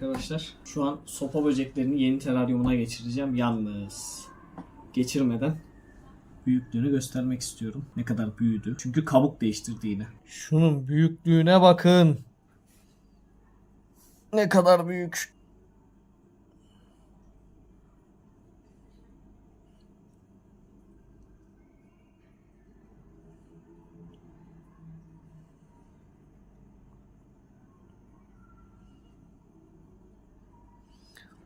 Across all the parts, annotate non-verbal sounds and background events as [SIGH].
arkadaşlar. Şu an sopa böceklerini yeni teraryumuna geçireceğim. Yalnız geçirmeden büyüklüğünü göstermek istiyorum. Ne kadar büyüdü. Çünkü kabuk değiştirdi yine. Şunun büyüklüğüne bakın. Ne kadar büyük.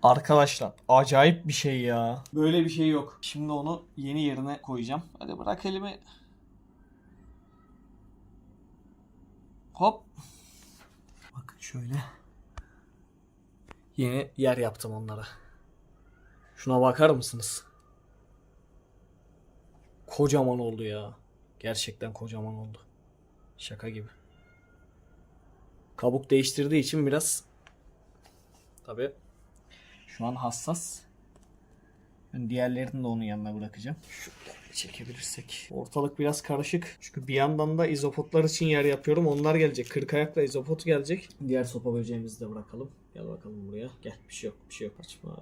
Arkadaşlar acayip bir şey ya. Böyle bir şey yok. Şimdi onu yeni yerine koyacağım. Hadi bırak elimi. Hop. Bakın şöyle. Yeni yer yaptım onlara. Şuna bakar mısınız? Kocaman oldu ya. Gerçekten kocaman oldu. Şaka gibi. Kabuk değiştirdiği için biraz tabi şu an hassas. Ben diğerlerini de onun yanına bırakacağım. Şuradan çekebilirsek. Ortalık biraz karışık. Çünkü bir yandan da izopotlar için yer yapıyorum. Onlar gelecek. Kırk ayakla izopot gelecek. Diğer sopa böceğimizi de bırakalım. Gel bakalım buraya. Gel. Bir şey yok. Bir şey yok. Kaçma.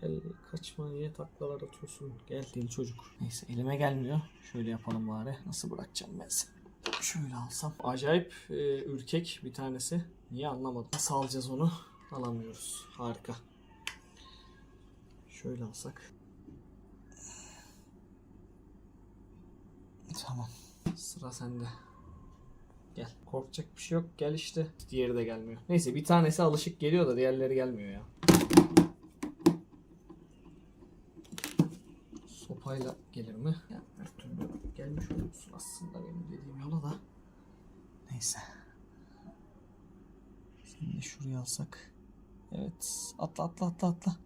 Gel. Kaçma. Niye taklalar atıyorsun? Gel. Deli çocuk. Neyse elime gelmiyor. Şöyle yapalım bari. Nasıl bırakacağım ben seni? Şöyle alsam. Acayip e, ürkek bir tanesi. Niye anlamadım. Nasıl alacağız onu? Alamıyoruz. Harika. Şöyle alsak. Tamam. Sıra sende. Gel. Korkacak bir şey yok. Gel işte. Diğeri de gelmiyor. Neyse bir tanesi alışık geliyor da diğerleri gelmiyor ya. Sopayla gelir mi? Ya her türlü gelmiş olursun aslında benim dediğim yola da. Neyse. De şuraya alsak. Evet. Atla atla atla atla.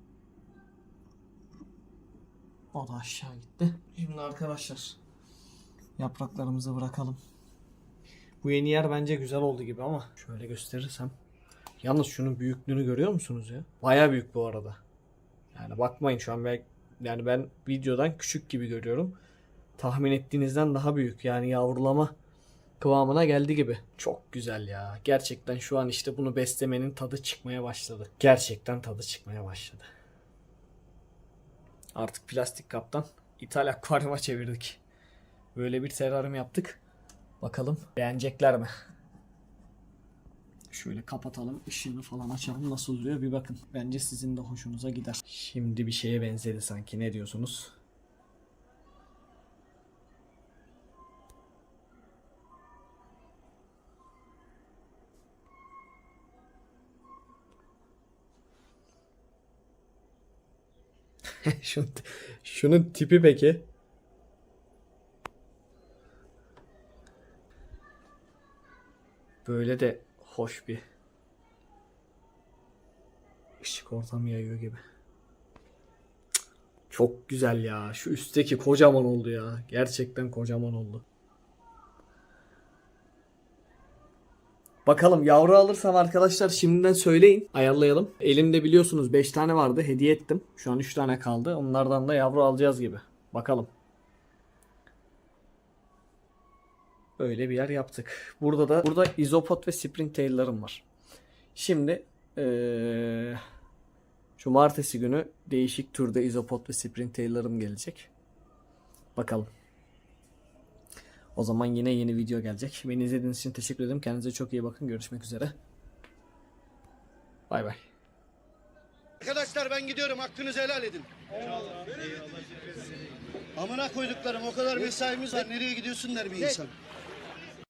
O da aşağı gitti. Şimdi arkadaşlar yapraklarımızı bırakalım. Bu yeni yer bence güzel oldu gibi ama şöyle gösterirsem. Yalnız şunun büyüklüğünü görüyor musunuz ya? Baya büyük bu arada. Yani bakmayın şu an ben yani ben videodan küçük gibi görüyorum. Tahmin ettiğinizden daha büyük. Yani yavrulama kıvamına geldi gibi. Çok güzel ya. Gerçekten şu an işte bunu beslemenin tadı çıkmaya başladı. Gerçekten tadı çıkmaya başladı. Artık plastik kaptan ithal akvaryuma çevirdik. Böyle bir teraryum yaptık. Bakalım beğenecekler mi? Şöyle kapatalım, ışığını falan açalım. Nasıl duruyor bir bakın. Bence sizin de hoşunuza gider. Şimdi bir şeye benzedi sanki. Ne diyorsunuz? [LAUGHS] şunun, şunun tipi peki? Böyle de hoş bir ışık ortamı yayıyor gibi. Çok güzel ya. Şu üstteki kocaman oldu ya. Gerçekten kocaman oldu. Bakalım yavru alırsam arkadaşlar şimdiden söyleyin. Ayarlayalım. Elimde biliyorsunuz 5 tane vardı. Hediye ettim. Şu an 3 tane kaldı. Onlardan da yavru alacağız gibi. Bakalım. Öyle bir yer yaptık. Burada da burada izopot ve springtail'larım var. Şimdi eee cumartesi günü değişik türde izopot ve springtail'larım gelecek. Bakalım. O zaman yine yeni video gelecek. Beni izlediğiniz için teşekkür ederim. Kendinize çok iyi bakın. Görüşmek üzere. Bay bay. Arkadaşlar ben gidiyorum. Hakkınızı helal edin. Eyvallah. Amına koyduklarım o kadar mesaimiz var. Nereye gidiyorsun der bir insan.